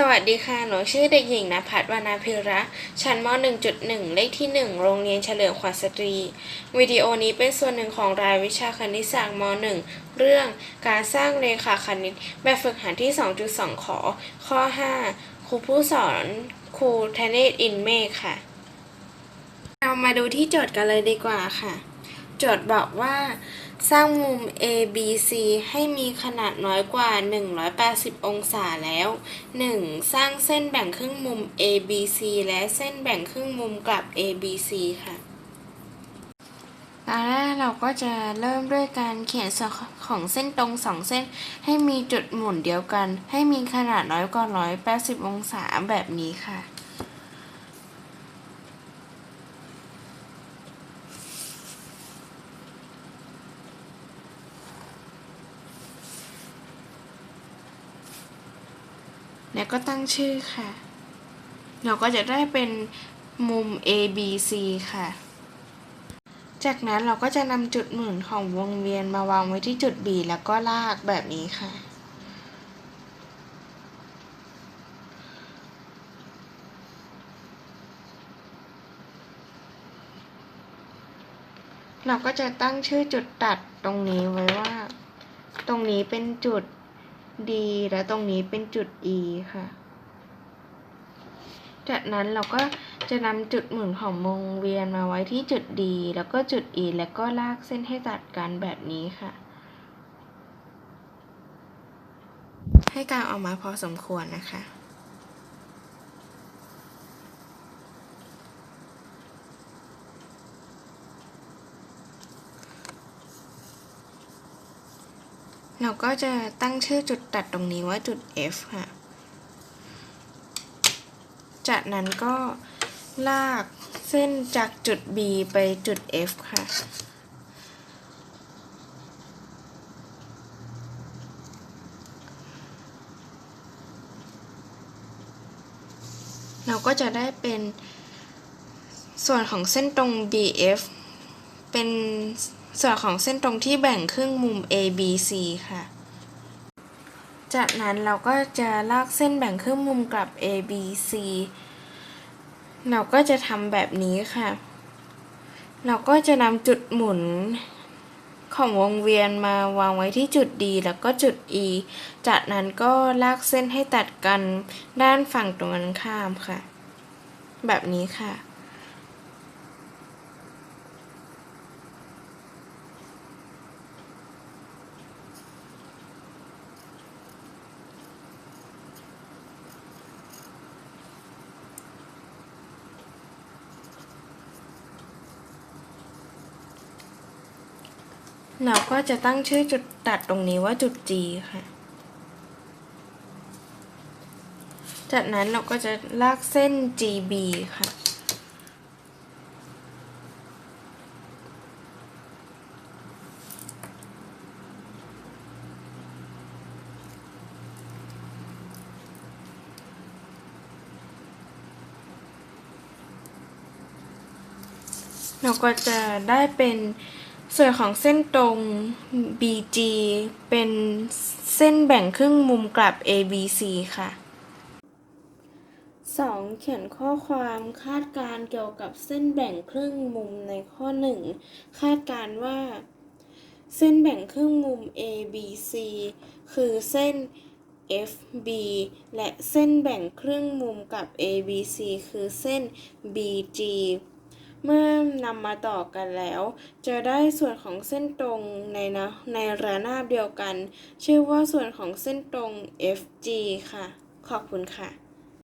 สวัสดีค่ะ หนูชื่อเด็กหญิงนภัสวรรณพิระ ชั้นม .1.1 เลขที่ 1 โรงเรียนเฉลิมขวัญสตรี วิดีโอนี้เป็นส่วนหนึ่งของรายวิชาคณิตศาสตร์ม .1 เรื่องการสร้างเรขาคณิต แบบฝึกหัดที่ 2.2 ขอ ข้อ 5 ครูผู้สอน ครูธเนศอินเมฆค่ะ เรามาดูที่โจทย์กันเลยดีกว่าค่ะ โจทย์บอกว่า สร้างมุม ABC ให้มีขนาดน้อยกว่า 180 องศาแล้ว 1. สร้างเส้นแบ่งครึ่งมุม ABC และเส้นแบ่งครึ่งมุมกลับ ABC ค่ะตอนแรกเราก็จะเริ่มด้วยการเขียนส่วนของเส้นตรงสองเส้น ให้มีจุดหมุนเดียวกัน ให้มีขนาดน้อยกว่า180 องศาแบบนี้ค่ะ แล้วก็ตั้งชื่อค่ะ เราก็จะได้เป็นมุม A B C ค่ะ จากนั้นเราก็จะนำจุดหมุนของวงเวียนมาวางไว้ที่จุด B แล้วก็ลากแบบนี้ค่ะเราก็จะตั้งชื่อจุดตัดตรงนี้ไว้ว่า ตรงนี้เป็นจุด D และตรงนี้เป็นจุด E ค่ะ จากนั้นเราก็จะนำจุดหมุนของวงเวียนมาไว้ที่จุด D แล้วก็จุด E แล้วก็ลากเส้นให้ตัดกันแบบนี้ค่ะ ให้การออกมาพอสมควรนะคะ เราก็จะตั้งชื่อจุดตัดตรงนี้ว่าจุด F ค่ะ จากนั้นก็ลากเส้นจากจุด B ไปจุด F ค่ะ เราก็จะได้เป็นส่วนของเส้นตรง BF เป็น ส่วนของเส้นตรงที่แบ่งครึ่งมุม ABC ค่ะ จากนั้นเราก็จะลากเส้นแบ่งครึ่งมุมกลับ ABC เราก็จะทำแบบนี้ค่ะ เราก็จะนำจุดหมุนของวงเวียนมาวางไว้ที่จุด D แล้วก็จุด E จากนั้นก็ลากเส้นให้ตัดกันด้านฝั่งตรงกันข้ามค่ะ แบบนี้ค่ะ เราก็จะตั้งชื่อจุดตัดตรงนี้ว่าจุด G ค่ะ จากนั้นเราก็จะลากเส้น GB ค่ะเราก็จะได้เป็น ส่วนของเส้นตรง BG เป็นเส้นแบ่งครึ่งมุมกลับ ABC ค่ะ 2. เขียนข้อความคาดการเกี่ยวกับเส้นแบ่งครึ่งมุมในข้อ 1 คาดการว่า เส้นแบ่งครึ่งมุม ABC คือเส้น FB และเส้นแบ่งครึ่งมุมกับ ABC คือเส้น BG เมื่อนำมาต่อกันแล้ว จะได้ส่วนของเส้นตรงในนะในระนาบเดียวกัน ชื่อว่าส่วนของเส้นตรง FG ค่ะ ขอบคุณค่ะ